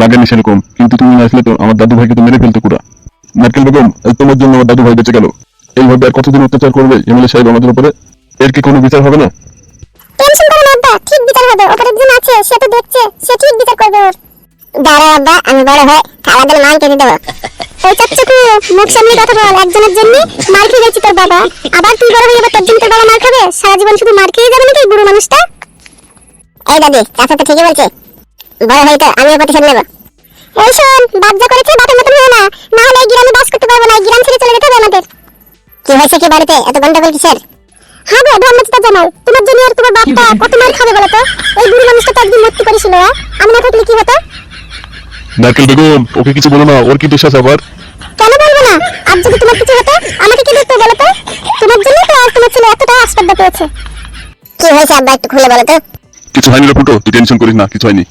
লাগেনি সেরকম, কিন্তু তুমি আসলে তো আমার দাদু ভাইকে তো মেরে ফেলতে পুরা। নারকেল বেগম তোমার জন্য আমার দাদু ভাই বেঁচে গেল। এইভাবে আর কতদিন অত্যাচার করবে এমএলএ সাহেব আমাদের উপরে? এর কি কোনো বিচার হবে না? টেনশন করো না আব্বা, ঠিক বিচার হবে। ওপরে একজন আছে, সে তো দেখছে, সে ঠিক বিচার করবে ওর। দাঁড়া আব্বা, আমি বড় হয়ে খালাদের মান কেটে দেবো। ওই চাচ্চুকু মুখ সামনে কথা বল, একজনের জন্য মার খেয়ে গেছি তোর বাবা। আবার তুই বড় হয়ে এবার তোর জন্য তোর বাবা মার খাবে? সারা জীবন শুধু মার খেয়ে যাবে নাকি বুড়ো মানুষটা? এই দাদি চাচা তো ঠিকই বলছে। বড় হয়ে তো আমিও প্রতিশোধ নেব। এই শোন করেছে বাপের মতন হয়ে না। না হলে এই গ্রামে বাস করতে পারব না এই গ্রাম ছেড়ে চলে যেতে হবে আমাদের। কি হয়েছে কি বাড়িতে? এত গন্ডগোল কিসের? হ্যাঁ গো ধর্মচিতা জানাই তোমার জন্য আর তোমার বাপটা কত মার খাবে বলো তো? এই বুড়ি মানুষটা তো একদিন মৃত্যু করেছিল? আমি না থাকলে কি হতো? নারকেল বেগম ওকে কিছু বলো না ওর কি দোষ আছে আবার কেন বলব না? আর যদি তোমার কিছু হতো আমাকে কি দেখতে বলো তো? তোমার জন্য তো আর তোমার ছেলে এতটা আস্পর্ধা পেয়েছে। কি হয়েছে আব্বা একটু খুলে বলো তো। কিছু হয়নি রে ফুটো তুই টেনশন করিস না কিছু হয়নি।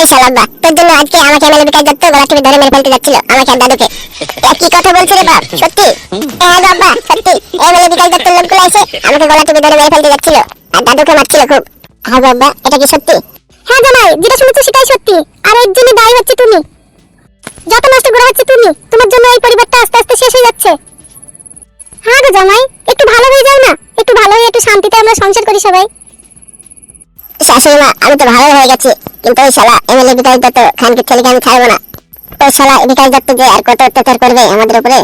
এই শালা তোর জন্য আজকে আমাকে এমএলএ বিকাশ দত্ত গলা টিপে ধরে মেরে ফেলতে যাচ্ছিল আমাকে আর দাদুকে। কি কথা বলছে রে বাপ? সত্যি? হ্যাঁ গো আব্বা, সত্যি। এমএলএ বিকাশ দত্ত লোকগুলো এসে আমাকে গলা টিপে ধরে মেরে ফেলতে যাচ্ছিল, আর দাদুকে মারছিল খুব। হ্যাঁ গো এটা কি সত্যি? হ্যাঁ জামাই যেটা শুনেছো সেটাই সত্যি। আর এর জন্য দায়ী হচ্ছে তুমি। যত নষ্ট করা হচ্ছে তুমি, তোমার জন্য এই পরিবারটা আস্তে আস্তে শেষ হয়ে যাচ্ছে। হ্যাঁ গো জামাই, একটু ভালো হয়ে যাও না? একটু ভালো হয়ে, একটু শান্তিতে আমরা সংসার করি সবাই। শাশুড়ি মা আমি তো ভালো হয়ে গেছি। কিন্তু ওই শালা এমএলএ বিকাশ দত্ত খানকে ছেলেকে আমি ছাড়বো না। ওই শালা বিকাশ দত্ত যে আর কত অত্যাচার করবে আমাদের উপরে?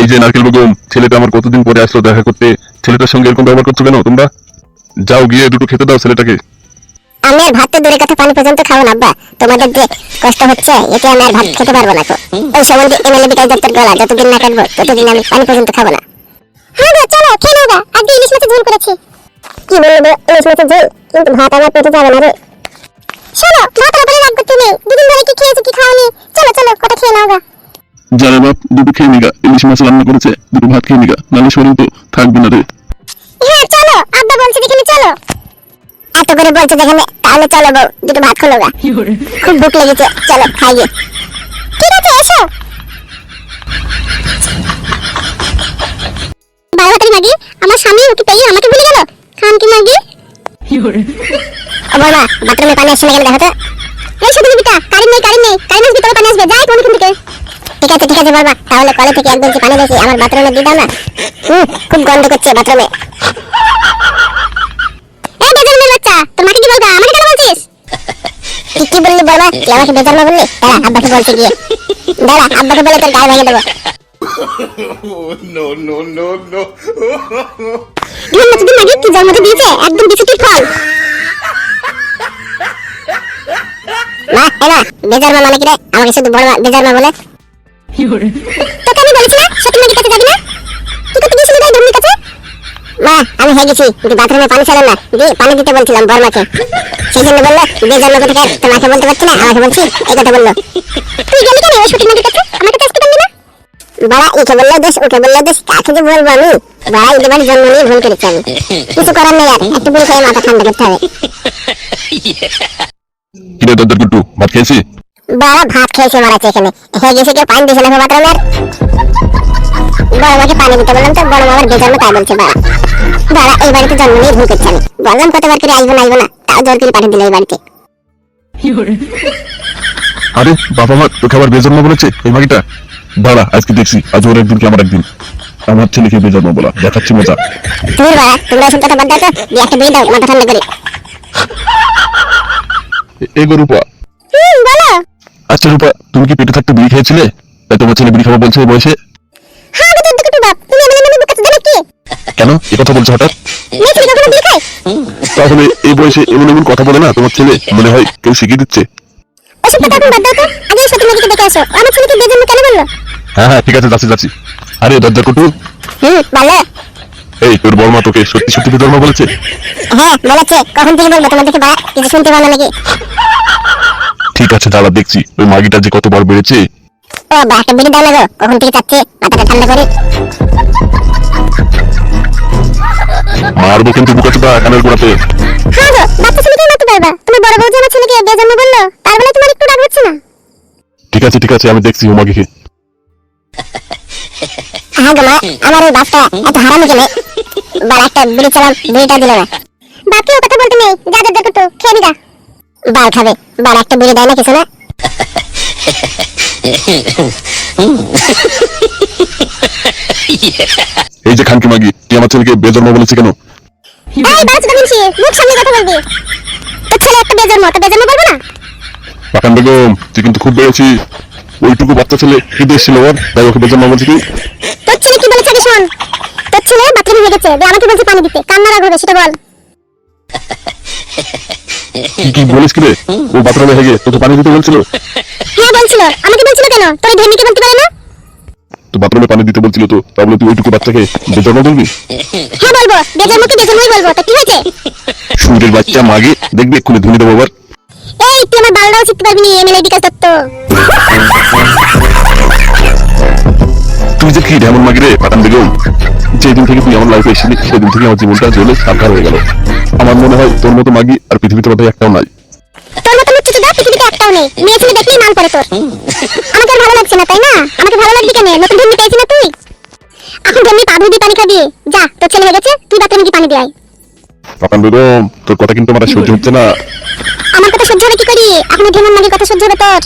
এই যে নারকেল বেগম ছেলেটা আমার কতদিন পরে আসলো দেখা করতে? ছেলেটার সঙ্গে এরকম ব্যবহার করছ কেন তোমরা? যাও গিয়ে দুটো খেতে দাও ছেলেটাকে। আমি আর ভাত তো দূরের কথা পানি পর্যন্ত খাব না আব্বা। তোমাদের যে কষ্ট হচ্ছে এতে আমি আর ভাত খেতে পারব না তো ওই সম্বন্ধে এমএলএ বিকাশ দত্তের গলা যতদিন না কাটবো ততদিন আমি পানি পর্যন্ত খাব না। হ্যাঁ গো চলো খেয়ে নাও গা। আজকে ইলিশ মাছের ঝোল করেছি। কি বলব ইলিশ মাছের ঝোল? কিন্তু ভাত আমার পেটে যাবে না রে। শোনো মাথার উপরে রাগ করতে নেই। দুদিন ধরে কি খেয়েছো কি খাওনি? চলো চলো কটা খেয়ে নাও গা। যারা বাপ দুটো খেয়ে নিগা ইলিশ মাছ রান্না করেছে দুটো ভাত খেয়ে নিগা নাহলে শরীর তো থাকবে না রে। হ্যাঁ চলো আব্বা বলছে যেখানে চলো। এত করে বলছো যেখানে তাহলে চলো বউ দুটো ভাত খোলো গা। খুব ভুক লেগেছে চলো খাই গিয়ে। ঠিক আছে এসো। বারোটারি মাগি আমার স্বামী ওকে পেয়ে আমাকে ভুলে গেল? খান কি মাগি? বাবা বাথরুমে পানি আসছে না কেন দেখো তো। এই শুধু বিটা? কারেন্ট নেই কারেন্ট নেই। কারেন্ট আসবে তবে পানি আসবে? যাই কোন থেকে। ঠিক আছে ঠিক আছে বাবা তাহলে কলে থেকে এক বলছি পানি দিয়েছি আমার বাথরুমে দিয়ে দাও না খুব গন্ধ করছে বাথরুমে। এই বেজন্মের বাচ্চা তোমাকে কি বলবা আমাকে কেন বলছিস? তুই কি বললি বলবা তুই আমাকে বেজার বেজন্মা বললি? দাঁড়া আব্বাকে বলছে গিয়ে। দাঁড়া আব্বাকে বলে তোর গায়ে ভেঙে দেবো। No, no, no, no. দিন মাছ দিন মাগি কি জন্মতে দিয়েছে? একদম বিছুটির ফল? না এনা বেজারমা মানে কি রে? আমাকে শুধু বড় মা- বলে? তোকে আমি বলেছি না সত্যি মাগির কাছে যাবি না? কি করতে গেছিলি ভাই ধর্মীর কাছে। মা আমি হয়ে গেছি। কিন্তু বাথরুমে পানি ছিল না। দি পানি দিতে বলছিলাম বড়মাকে সেই জন্য বলল বেজারমা কোথাকার? তোমাকে বলতে পারছি না? আমাকে বলছি? এই কথা বলল। তুই গেলি কেন ওই সত্যি কাছে? আমাকে তো আসতে পারলি না। বাড়া একে বললে দোষ ওকে বললে দোষ। কাকে যে বলব আমি? বাড়া জন্ম নিয়ে ভুল করেছি আমি। কিছু করার নেই আর। একটু বুড়ি খেয়ে মাথা ঠান্ডা করতে হবে। কিরে দরজার গুট্টু ভাত খেয়েছি? বাড়া ভাত খেয়েছে মারাচ্ছে এখানে। হয়ে গেছে কেউ পানি দিয়েছে না বাথরুমের? বড় মাকে পানি দিতে বললাম তো বড় মামার বেজন্ম তাই বলছে বাড়া বাড়া এই বাড়িতে জন্ম নিয়ে ভুল করছি আমি। বললাম কতবার করে আসব না আসব না তাও জোর করে পাঠিয়ে দিল এই বাড়িতে। আরে বাবা মা তোকে আবার বেজন্ম বলেছে এই মাগিটা দাঁড়া আজকে দেখছি আজ ওর একদিন কি আমার একদিন। আমার ছেলেকে বেজন্ম বলা দেখাচ্ছি মজা। তুমি বাড়া তোমরা ওসব কথা বাদ দাও তো একটা বিয়ে দাও মাথা ঠান্ডা করে। এ- রূপা। হুম বলো। আচ্ছা রূপা তুমি কি পেটে থাকতে বিড়ি খেয়েছিলে? তাই তোমার ছেলে বিড়ি খাব বলছে এই বয়সে। হ্যাঁ গো দুটো বাপ। তুমি এমন এমন বুকাতে দেবে কি? কেন? এ কথা বলছো হঠাৎ? মেয়ে ছেলে কখনো বিয়ে খায়? তাহলে এই বয়সে এমন এমন কথা বলে না তোমার ছেলে? মনে হয় কেউ শিখিয়ে দিচ্ছে। ওসব কথা এখন বাদ দাও তো। আগে সত্যি মাকে দেখে আসো। আমার ছেলেকে বেজন্ম কেন বলল? হ্যাঁ হ্যাঁ ঠিক আছে যাচ্ছি যাচ্ছি। আরে দরজা কুটু হুম বলো। এই তোর বড় মা তোকে সত্যি সত্যি বেজন্ম বলেছে? হ্যাঁ বলেছে। কখন থেকে বলব তোমার দেখে বাড়া কিছু শুনতে পারো নাকি? ঠিক আছে দাঁড়া দেখছি। ওই মাগিটা যে কতবার বেড়েছে। ও বা একটা বিড়ি দাও গো। কখন থেকে চাচ্ছে? মাথাটা ঠান্ডা করে। মারবো কিন্তু বুকা চোদা কানের গোড়াতে। হ্যাঁ গো বাচ্চা ছেলেকে মারতে পারবা। তুমি বড় বউ যে আমার ছেলেকে বেজন্ম বলল তার বেলা তোমার একটু রাগ হচ্ছে না? ঠিক আছে ঠিক আছে আমি দেখছি ও মাগিকে। হ্যাঁ গো মা আমার ওই বাপটা এত হারামি কেনে বাড়া একটা বিড়ি চালাম বিড়িটা দিল না। বাপকে ও কথা বলতে নেই। যা যা দেখো খেয়ে নিগা বাল খাবে। বাড়া একটা বিড়ি দেয় না কিছু না? এই যে খানকি মাগি তুই আমার ছেলেকে বেজন্ম বলেছে কেন? এই বাচ্চা মিনছি মুখ সামনে কথা বলবি। তোর ছেলে একটা বেজন্ম তো বেজন্ম বলব না? পাকান বেগম তুই কিন্তু খুব বেড়েছি ওইটুকু বাচ্চা ছেলে কি দেশ ছিল ওর। তাই ওকে বেজন্ম বলছি তুই তোর ছেলে কি বলেছে আগে শোন তোর ছেলে বাথরুমে হয়ে গেছে আমাকে বলছে পানি দিতে। সেটা বল। কি বলিস কি রে? ও বাথরুমে হেগে তোকে পানি দিতে বলছিল? হ্যাঁ বলছিল। আমাকে বলছিল কেন? তোর বলতে পারে না? তো বাথরুমে পানি দিতে বলছিল তো তাহলে তুই ওইটুকু বাচ্চাকে বেজন্ম বলবি? হ্যাঁ বলব। বেজন্মকে বেজন্মই বলব। তো কি হয়েছে? সুরের বাচ্চা মাগে দেখবি এক্ষুনি ধুনি দেবো আবার। এই তুই আমার বালটাও শিখতে পারবি না এমএলএ বিকাশ দত্ত তুই যে কি ঢেমন মাগি রে পাঠান বেগম? যেদিন থেকে তুই আমার লাইফে এসেছিলি সেদিন থেকে আমার জীবনটা জ্বলে সাকার হয়ে গেল। আমার মনে হয় তোর মতো মাগি আর পৃথিবীতে বোধহয় একটাও নাই। তোর মতো পৃথিবীতে একটাও নেই। মেয়ে ছেলে দেখলেই পড়ে তোর। আমাকে ভালো লাগছে না তাই না? আমাকে ভালো লাগবে কেন? নতুন ঢেমি পেয়েছি না তুই? এখন ঢেমি পা ধুবি পানি খাবি। যা তোর ছেলে হয়ে গেছে তুই বাথরুমে গিয়ে পানি দিয়ে আয়। পাঠান বেগম তোর কথা কিন্তু আমার সহ্য হচ্ছে না। আমার কথা সহ্য হবে কি করি? এখন ঢেমন মাগির কথা সহ্য হবে তোর।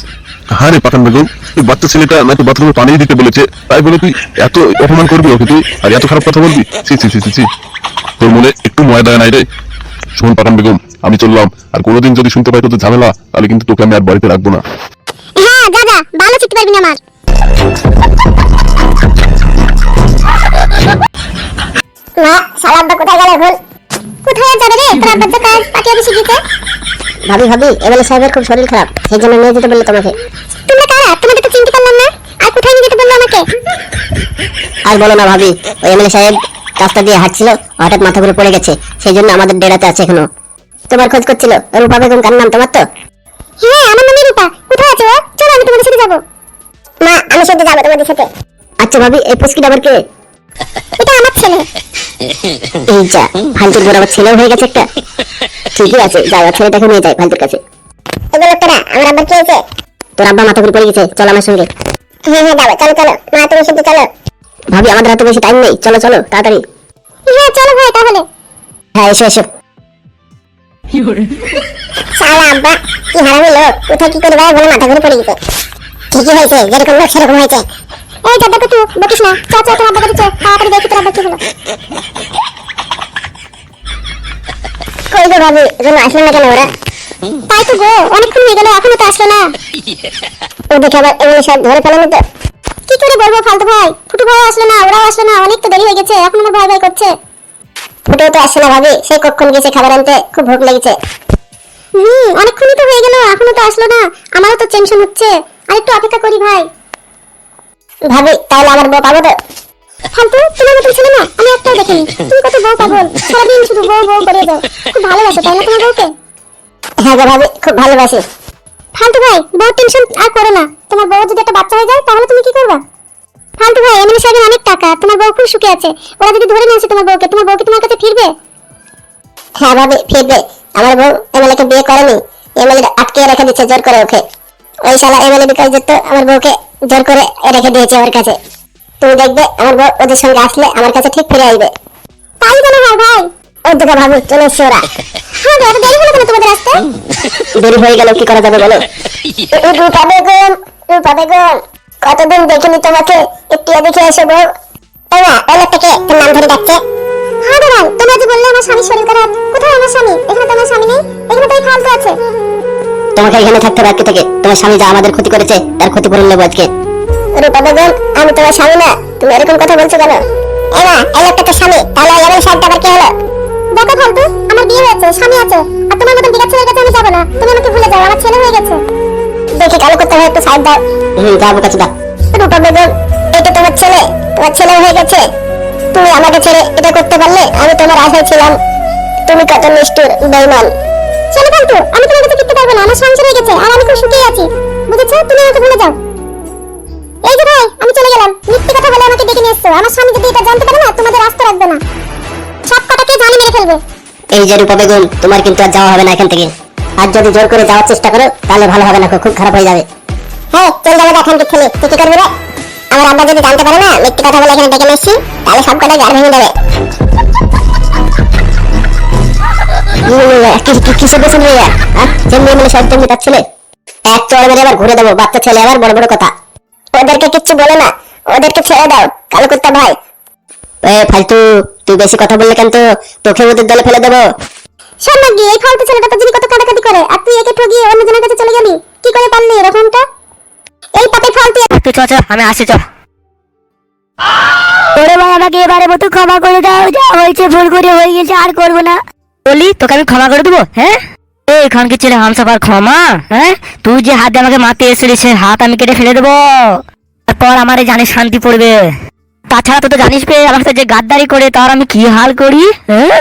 হ্যাঁ রে পাঠান বেগম বাচ্চা ছেলেটা নাকি বাথরুমে পানি দিতে বলেছে, তাই বলে তুই এত অপমান করবি ওকে তুই? আর এত খারাপ কথা বলবি? তোর মনে একটু ময়দা নাই রে। শোন পাঠান বেগম, আমি চললাম। আর কোনোদিন যদি শুনতে পাই তোদের ঝামেলা, তাহলে কিন্তু তোকে আমি আর বাড়িতে রাখব না। হ্যাঁ যা ভালো পারবি না আমার। মা শালা আব্বা কোথায় গেল এখন? কোথায় যাবে রে? তোর আব্বার তো কাজ পাঠিয়ে অফিসে গিয়েছে ভাবি ভাবি এমএলএ সাহেবের খুব শরীর খারাপ সেই জন্য নিয়ে যেতে বলল তোমাকে। তোমরা কারা? তোমাদের তো চিনতে পারলাম না। আর কোথায় নিয়ে যেতে বলল আমাকে? আর বলো না ভাবি ওই এমএলএ সাহেব রাস্তা দিয়ে হাঁটছিল হঠাৎ মাথা ঘুরে পড়ে গেছে সেই জন্য আমাদের ডেরাতে আছে এখনও। তোমার খোঁজ করছিল রূপা বেগম কার নাম তোমার তো? হ্যাঁ আমার নামে রূপা। কোথায় আছো? চলো আমি তোমাদের সাথে যাব। মা আমি সাথে যাব তোমাদের সাথে। আচ্ছা ভাবি এই পুচকিটা আবার কে? এটা আমার ছেলে। এই যা ফালতুর ছেলেও হয়ে গেছে একটা। ঠিকই আছে ছেলেটাকে নিয়ে যাই ফালতুর কাছে। এগুলো লোকেরা আমার আব্বার কি হয়েছে? তোর আব্বা মাথা ঘুরে পড়ে গেছে চল আমার সঙ্গে। হ্যাঁ হ্যাঁ যাব চলো চলো মা তুমি সাথে চলো। ভাবি আমাদের হাতে বেশি টাইম নেই চলো চলো তাড়াতাড়ি। হ্যাঁ চলো ভাই তাহলে। হ্যাঁ এসো এসো। শালা আব্বা কি হারামি লোক কোথায় কি করে বলে মাথা ঘুরে পড়ে গেছে? ঠিকই হয়েছে যেরকম লোক সেরকম হয়েছে। এই দাদা কুটু বকিস না। চা চা চল তাড়াতাড়ি দেখি তোর আব্বা কি হলো কই গো আসলো না কেন ওরা? তাই তো গো অনেকক্ষণ হয়ে গেল এখনও তো আসলো না। ও দেখে আবার এগুলো সব ধরে ফেলানো তো? কি করে বলব ফালতু ভাই? ফুটু ভাই আসলো না ওরাও আসলো না অনেক তো দেরি হয়ে গেছে এখন আমার ভয় ভয় করছে। ফুটেও তো আসছে না ভাবি সেই কখন গেছে খাবার আনতে খুব ভোগ লেগেছে। হুম অনেকক্ষণই তো হয়ে গেল এখনও তো আসলো না আমারও তো টেনশন হচ্ছে। আর একটু অপেক্ষা করি ভাই। ভাবি তাহলে আমার বউ পাবো তো ফালতু তোমার মতন ছিল না আমি একটাও দেখিনি। তুমি কত বউ পাগল সারাদিন শুধু বউ বউ করে যাও খুব ভালোবাসো তাই না তোমার বউকে? হ্যাঁ গো ভাবি খুব ভালোবাসি। ফালতু ভাই বউ টেনশন আর করো না। তোমার বউ যদি একটা বাচ্চা হয়ে যায় তাহলে তুমি কি করবা? ফালতু ভাই এমনি সাহেবের অনেক টাকা তোমার বউ খুব সুখে আছে। ওরা যদি ধরে নিয়েছে তোমার বউকে তোমার বউকে তোমার কাছে ফিরবে? হ্যাঁ ভাবি ফিরবে। আমার বউ এমএলএ কে বিয়ে করেনি। এমএলএ আটকে রেখে দিচ্ছে জোর করে ওকে। ওই শালা এমএলএ বিকাশ দত্ত আমার বউকে জোর করে রেখে দিয়েছে ওর কাছে। তুমি দেখবে আমার বউ ওদের সঙ্গে আসলে আমার কাছে ঠিক ফিরে আসবে। তাই মনে হয় ভাই। ওর দিকে ভাবি চলে এসছে ওরা। হ্যাঁ এত দেরি হলো কেন তোমাদের আসতে? দেরি হয়ে গেল কি করা যাবে বলো? রূপা বেগম রূপা বেগম কতদিন দেখিনি তোমাকে একটু দেখে এসো বউ। তাই না ওই লোকটাকে তোর নাম ধরে ডাকছে। হ্যাঁ দাদা তোমরা যে বললে আমার স্বামীর শরীর খারাপ কোথায় আমার স্বামী? এখানে তো আমার স্বামী নেই এখানে তো এই ফালতু আছে। তোমাকে এখানে থাকতে হবে আজকে থেকে। তোমার স্বামী যা আমাদের ক্ষতি করেছে তার ক্ষতিপূরণ নেব আজকে। রূপা বেগম আমি তোমার স্বামী না তুমি এরকম কথা বলছো কেন? এমা এই লোকটা তো স্বামী তাহলে এমন সাইডটা আবার কি হলো? দেখো ফালতু আমার বিয়ে হয়েছে স্বামী আছে আর তোমার মতন বিরাট ছেলের কাছে আমি যাব না তুমি আমাকে ভুলে যাও আমার ছেলে হয়ে গেছে। দেখি কালো করতে হয় একটু সাইড দাও। হুম যাব কাছে দা রূপা বেগম এটা তোমার ছেলে তোমার ছেলে হয়ে গেছে। তুমি আমাকে ছেড়ে এটা করতে পারলে আমি তোমার আশায় ছিলাম। তুমি কত নিষ্ঠুর বেইমান। চলো ফালতু আমি তোমার কাছে ফিরতে পারব না আমার সংসার হয়ে গেছে আর আমি খুব সুখেই আছি। বুঝেছ? তুমি আমাকে ভুলে যাও। এই যে ভাই আমি চলে গেলাম। মিথ্যে কথা বলে আমাকে ডেকে নিয়ে এসছো আমার স্বামী যদি এটা জানতে পারে না তোমাদের রাস্তা রাখবে না। সব জানি মেরে ফেলবে? এই যে রূপা বেগম তোমার কিন্তু আর যাওয়া হবে না এখান থেকে। আর যদি জোর করে যাওয়ার চেষ্টা করো তাহলে ভালো হবে না খুব খারাপ হয়ে যাবে। হ্যাঁ চল যাবে কি ছেলে তুই কি করবি রে? আমার আব্বা যদি জানতে পারে না মিথ্যে কথা বলে এখানে ডেকে নিয়ে এসছি তাহলে সব কটা গাড় ভেঙে দেবে। হ্যাঁ সব তার ছেলে। এক চড় মেরে আবার ঘুরে দেবো বাচ্চা ছেলে আবার বড় বড় কথা। ওদেরকে কিচ্ছু বলো না। ওদেরকে ছেড়ে দাও কালো কুত্তা ভাই। এ ফালতু তুই বেশি কথা বললে কেন তো? তোকে ওদের দলে ফেলে দেবো। শোন না গিয়ে এই ফালতু ছেলেটা তো যিনি কত কাটাকাটি করে আর তুই একে ঠগিয়ে অন্য জনের কাছে চলে গেলি? কি করে পারলি এরকমটা? এই পাপে ফালতু তুই চ চ আমি আসছি চ ওরে ভাই আমাকে এবারে মতো ক্ষমা করে দাও যা হয়েছে ভুল করে হয়ে গেছে আর করব না। বলি তোকে আমি ক্ষমা করে দেবো হ্যাঁ? এই খানকে ছেলে হামসাফার ক্ষমা হ্যাঁ? তুই যে হাত আমাকে মারতে এসেছিলি, সে হাত আমি কেটে ফেলে দেবো। তারপর আমার জানিস শান্তি পড়বে। তাছাড়া তুই তো জানিস পে আমার সাথে যে গাদ্দারি করে, তার আমি কি হাল করি হ্যাঁ?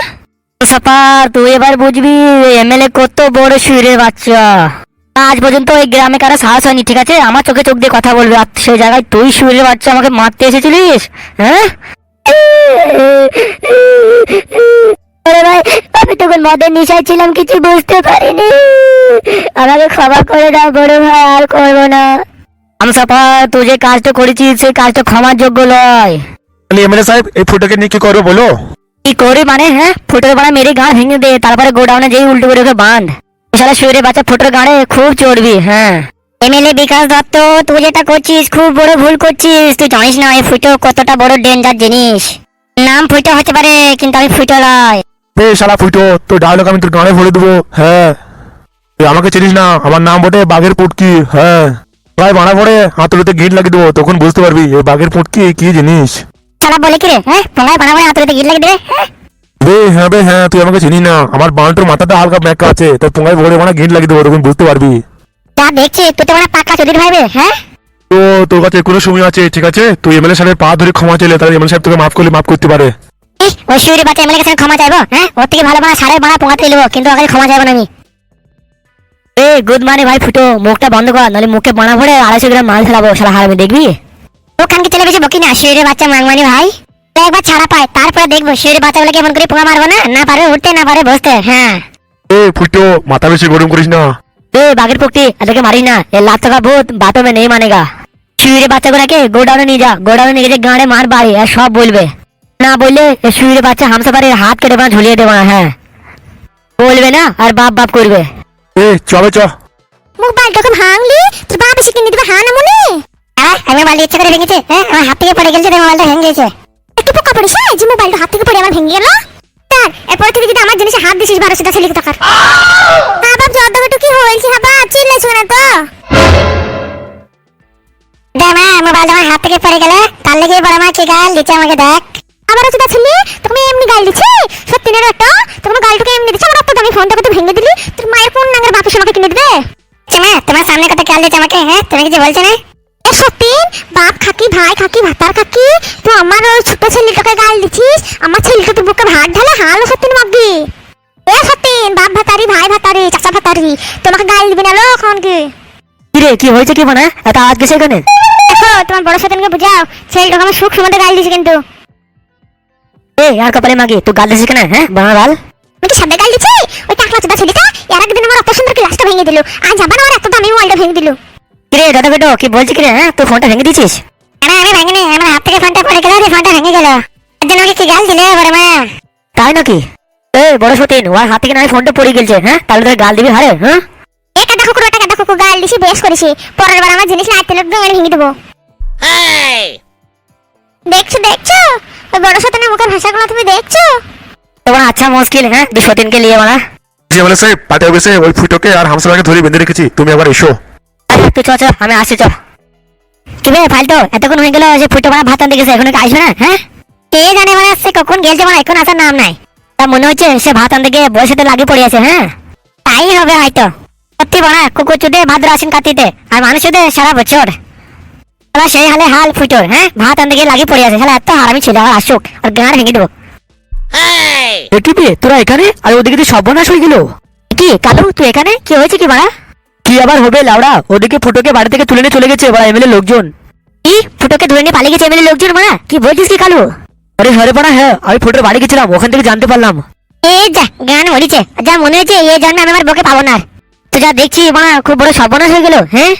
সাপার তুই এবার বুঝবি এমএলএ কত বড় শুয়ে বাচ্চা। আজ পর্যন্ত ওই গ্রামে কারও সাহস হয়নি, ঠিক আছে? আমার চোখে চোখ দিয়ে কথা বলবে, আর সেই জায়গায় তুই শুয়ে বাচ্চা আমাকে মারতে এসেছিলিস হ্যাঁ? আরে ভাই আমি তখন মদের নেশায় ছিলাম কিছু বুঝতে পারিনি। আমাকে ক্ষমা করে দাও বড় ভাই আর করব না। আমসাপা তুই যে কাজটা করেছিস সেই কাজটা ক্ষমার যোগ্য নয়। তাহলে এমএলএ সাহেব এই ফুটোকে নিয়ে কি করব বলো? কি করে মানে হ্যাঁ? ফুটোর বাড়া মেরে গাঁড় ভেঙে দে তারপরে গোডাউনে যেই উল্টো করে ওকে বাঁধ। সারা শুয়ে বাচ্চা ফুটোর গাঁড়ে খুব চড়বি হ্যাঁ? এমএলএ বিকাশ দত্ত তুই যেটা করছিস খুব বড় ভুল করছিস। তুই জানিস না এই ফুটো কতটা বড় ডেঞ্জার জিনিস। নাম ফুটো হতে পারে কিন্তু আমি ফুটো নয়। বে শালা ফুটো তোর ডায়লগ আমি তোর গানে ভরে দেবো। হ্যাঁ। তুই আমাকে চিনিস না আমার নাম বটে বাঘের পুটকি। হ্যাঁ। ভাই বানা পড়ে হাতুড়িতে গিট লাগিয়ে দেবো তখন বুঝতে পারবি এই বাঘের পুটকি কি জিনিস। বলে কি রে হ্যাঁ? পোঙায় বানা বানা হাতে গিট লাগে দেবে হ্যাঁ? বে হ্যাঁ বে হ্যাঁ তুই আমাকে চিনি না আমার বান্টুর মাথাটা হালকা ম্যাকা আছে তোর পোঙায় ভরে বানা গিট লাগিয়ে দেবো তখন বুঝতে পারবি। যা দেখছি তুই তো মানে চুদির ভাইবে হ্যাঁ? তো তোর কাছে কোনো সময় আছে ঠিক আছে? তুই এমএলএ সাহেবের পা ধরে ক্ষমা চাইলে তাহলে এমএলএ সাহেব তোকে মাফ করলে মাফ করতে পারে। ওই শুয়ে বাচ্চা এমএলএ কাছে ক্ষমা চাইব হ্যাঁ? ওর থেকে ভালো বানা সারের বানা পোঙাতে নেব কিন্তু ওকে ক্ষমা চাইব না আমি। এ গুড মর্নিং ভাই ফুটো মুখটা বন্ধ কর নাহলে মুখে বানা ভরে আড়াইশো গ্রাম মাল ফেলাবো সারা হারামি দেখবি? ওখানকে চলে বেশি বকি না বাচ্চা মাংমানি ভাই। একবার ছাড়া পায় তারপরে দেখব এমন করে পোঙা মারবো না না পারে উঠতে না পারে বসতে হ্যাঁ। এ ফুটো মাথা বেশি গরম করিস না। এ বাঘের পক্তি এটাকে মারি না এ লাখ টাকা ভূত বাতো মে নেই মানেগা। বাচ্চাগুলোকে গোডাউনে নিয়ে যা গোডাউনে নিয়ে গেছে গাঁড়ে মার বাড়ি আর সব বলবে। না বললে শুয়ে বাচ্চা হামসাপারের হাত কেটে বাঁ ঝুলিয়ে দেবো হ্যাঁ। বলবে না আর বাপ বাপ করবে। এ চবে চ। মোবাইল যখন ভাঙলি তোর বাবা বেশি কিনে দিবে হা না মনে আমি মোবাইল ইচ্ছে করে ভেঙেছে হ্যাঁ আমার হাত থেকে পড়ে গেছে তাই মোবাইলটা ভেঙে গেছে। একটু পোকা পড়িস হ্যাঁ, যে মোবাইলটা হাত থেকে পড়ে আমার ভেঙে গেল। স্যার এরপর থেকে যদি আমার জিনিসে হাত দিছিস বারোশো টাকা লিখে টাকার হ্যাঁ বাপ জর্দ একটু কি হয়েছে হ্যাঁ বাপ? চিল্লে শুনে তো? দেখ মা মোবাইল আমার হাত থেকে পড়ে গেলে তার লেগে বড় মা কি গাল দিচ্ছে আমাকে দেখ। আবার সেটা ছেলে তোকে আমি এমনি গাল দিচ্ছি? সত্যি না একটা? তোকে গালটাকে এমনি দিচ্ছি? আমার এত দামি ফোনটাকে তুই ভেঙে দিলি। তোর মায়ের ফোন নাঙ্গের বাপের আমাকে কিনে দিবে? আচ্ছা তোমার সামনে কথা গাল দিচ্ছে আমাকে হ্যাঁ? তুমি কিছু বলছো না? এ সত্যি বাপ খাকি ভাই খাকি ভাতার খাকি তুই আমার ওই ছোট ছেলেটাকে গাল দিছিস আমার ছেলেটা তুই বুকে ভাত ঢালে হালো সত্যি মাগবি এ সত্যিন বাপ ভাতারি ভাই ভাতারি চাচা ভাতারি তোমাকে গাল দিবি না লো এখন কি? কি রে কি হয়েছে কি মানে? এত আওয়াজ গেছে এখানে? দেখো তোমার বড় সতীনকে বুঝাও। ছেলেটাকে আমার সুখ সুমতে গাল দিছে কিন্তু। এ আর কপালে মাগি তুই গাল দিছিস কেন হ্যাঁ? বানা গাল। আমি কি সামনে গাল দিছি? ওই টাকলা চোদা ছেলেটা? এর একদিন আমার অত সুন্দর গ্লাসটা ভেঙে দিল। আজ আবার আমার এত দামি মোবাইলটা ভেঙে দিল। কি রে দাদা বেটো কি বলছিস কি রে হ্যাঁ তুই ফোনটা ভেঙে দিছিস? না আমি ভাঙিনি। আমার হাত থেকে ফোনটা পড়ে গেল রে ফোনটা ভেঙে গেল। জন্য আমাকে কি গাল দিলে বড় মা তাই নাকি? এ বড় সতীন ওর হাত থেকে না ফোনটা পড়ে গেছে হ্যাঁ? তাহলে তোর গাল দিবি হারে হ্যাঁ? এ কাটা কুকুর ওটা কাটা কুকুর গাল দিছি বেশ করেছি। পরের বার আমার জিনিস না তেলে ডোঙে ভেঙে দেবো। দেখছ দেখছ? ওই বড় সতীনের মুখের ভাষাগুলো তুমি দেখছ? তোমার আচ্ছা মুশকিল হ্যাঁ? তুই সতীনকে নিয়ে বানা জি এমএলএ সাহেব পাঠিয়ে গেছে ওই ফুটোকে আর হামসাকে ধরে বেঁধে রেখেছি। তুমি আবার এসো। আরে তুই চ চ আমি আসছি চ। কি বে ফালতো এতক্ষণ হয়ে গেল যে ফুটো মারা ভাত আনতে গেছে এখন কি আসবে না হ্যাঁ? কে জানে মানে সে কখন গেছে মানে এখন আসার নাম নাই। তা মনে হচ্ছে সে ভাত আনতে গিয়ে বয়সের সাথে লাগিয়ে পড়ে আছে হ্যাঁ? তাই হবে হয়তো। সত্যি বানা কুকুর চুদে ভাদ্র আসেন কাতিতে আর মানুষ সারা বছর। এবার সেই হালে হাল ফুটোর হ্যাঁ? ভাত আনতে গিয়ে লাগিয়ে পড়ে আছে। শালা এত হারামি ছিল আর আসুক আর গাঁড় ভেঙে দেবো। কি বে তোরা এখানে? আর ওদিকে তো সর্বনাশ হয়ে গেল। কি কালু তুই এখানে? কি হয়েছে কি বাড়া কি আবার হবে লাউড়া? ওদিকে ফুটোকে বাড়ি থেকে তুলে নিয়ে চলে গেছে বড় এমএলএ লোকজন। কি? ফুটোকে ধরে নিয়ে পালিয়ে গেছে এমএলএ লোকজন মারা? কি বলছিস কি কালু? আরে হরে পড়া হ্যাঁ আমি ফুটোর বাড়ি গেছিলাম ওখান থেকে জানতে পারলাম। এ যা গান মরিছে। যা মনে হচ্ছে এই জন্য আমি আমার বকে পাবো না। তো যা দেখছি মারা খুব বড় সর্বনাশ হয়ে গেল হ্যাঁ?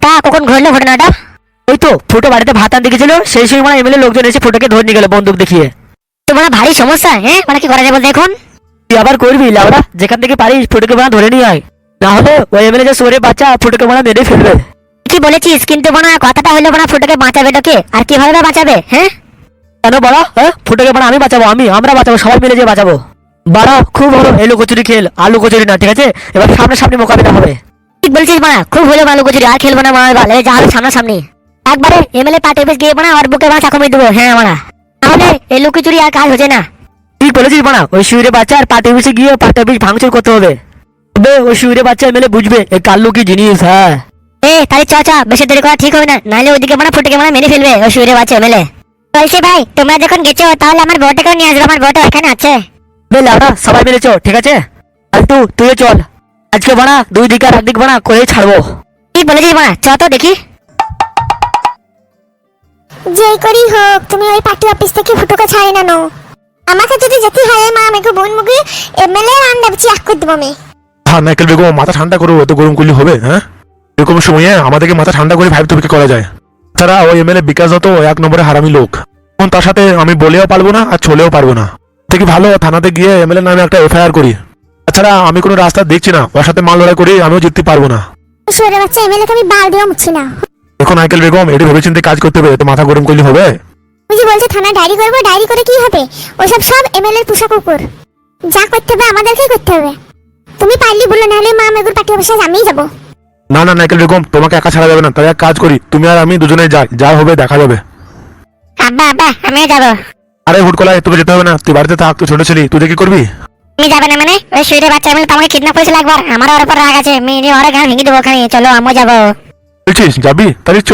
তা কখন ঘটলো ঘটনাটা? ওই তো ফুটো বাড়িতে ভাত আনতে গেছিল সেই সময় মানে এমএলএ লোকজন এসে ফুটোকে ধরে নিয়ে গেল বন্দুক দেখিয়ে। তোমার ভারী সমস্যা হ্যাঁ মানে কি করা যাবে এখন? তুই আবার করবি লাউড়া যেখান থেকে পারিস ফুটোকে মারা ধরে নিয়ে আয়। না হলে ওই এমএলএ যে সোরে বাচ্চা ফুটোকে মারা মেরে ফেলবে। কি বলেছিস কিন্তু বানা কথাটা হলো বানা ফুটোকে বাঁচাবে তোকে। আর কীভাবে বাঁচাবে হ্যাঁ? কেন বড়? হ্যাঁ? ফুটেকে বাড়া আমি বাঁচাবো আমি আমরা বাঁচাবো সবাই মিলে যে বাঁচাবো। বাড়া খুব হলো এলো কচুরি খেল আলু কচুরি না ঠিক আছে? এবার সামনে সামনে মোকাবিলা হবে। ঠিক বলছিস বানা খুব হলো ভালো কচুরি আর খেলব না ভালো যা হবে সামনাসামনি। একবারে এমএলএ পার্টি অফিস গিয়ে বানা আর বুকে বানা চাকমি দেবো। হ্যাঁ মারা। তাহলে এই লুকোচুরি আর কাজ হচ্ছে না। ঠিক বলেছিস বাড়া ওই শিউরে বাচ্চা আর পার্টি অফিসে গিয়ে পার্টি অফিস ভাঙচুর করতে হবে। তবে ওই শিউরে বাচ্চা এমএলএ বুঝবে এই কাল্লু কি জিনিস হ্যাঁ। এ তাহলে চ চ বেশি দেরি করা ঠিক হবে না। নাহলে ওইদিকে মানে ফুটকে মানে মেরে ফেলবে ওই শুয়ে বাচ্চা মেলে বলছি ভাই তোমরা যখন গেছো তাহলে আমার বউটাকেও নিয়ে আসবে আমার বউটা এখানে আছে। বে লাউডা সবাই মিলে চো ঠিক আছে? তুই তুইও চল। আজকে বাড়া দুই দিকে আর একদিক বাড়া করে ছাড়বো। কি বলেছিস বানা চ তো দেখি। যেই করি হোক তুমি ওই পার্টি অফিস থেকে ফুটোকে ছাড়ি না নো আমাকে যদি যেতে হয় মা আমাকে বোন মুখে এমএলএ আন্ডা বিচি আক করে দেবো আমি হ্যাঁ নাইকেল বেগম মাথা ঠান্ডা করো এত গরম করলে হবে হ্যাঁ? এরকম সময়ে আমাদেরকে মাথা ঠান্ডা করে ভাইব টপিকে করা যায়। তাছাড়া ওই এমএলএ বিকাশ দত্ত এক নম্বরে হারামি লোক। এখন তার সাথে আমি বলেও পারব না আর চলেও পারব না। থেকে ভালো? থানাতে গিয়ে এমএলএ নামে একটা এফআইআর করি। তাছাড়া আমি কোনো রাস্তা দেখছি না। ওর সাথে মাল লড়াই করে আমিও জিততে পারব না। সরে বাচ্চা এমএলএ কে আমি বাল দিয়েও মুছি না। এখন নাইকেল বেগম এটি ভেবেচিন্তে কাজ করতে হবে তো মাথা গরম করলে হবে। তুমি যে বলছো থানা ডায়েরি করব ডায়েরি করে কি হবে? ওসব সব এমএলএ এর পোশাক কুকুর। যা করতে হবে আমাদেরকেই করতে হবে। তুমি পারলি বলো নাহলে মা মেগুর পার্টি অফিসে আমিই যাব। না না নাইকেল বেগম তোমাকে একা ছাড়া যাবে না। তাই এক কাজ করি তুমি আর আমি দুজনে যাই যা হবে দেখা যাবে। আব্বা আব্বা আমিও যাব। আরে হুটকলায় তোকে যেতে হবে না। তুই বাড়িতে থাক তুই ছোট ছিলি। তুই যে কি করবি? তুমি যাবে না মানে? ওই শুয়ে বাচ্চা মেলে তো আমাকে কিডন্যাপ করেছিল একবার আমার ওর উপর রাগ আছে। মেয়ে ওরা গান ভেঙে দেবো ওখানে। চলো আমিও যাব। বলছিস যাবি তাহলে চ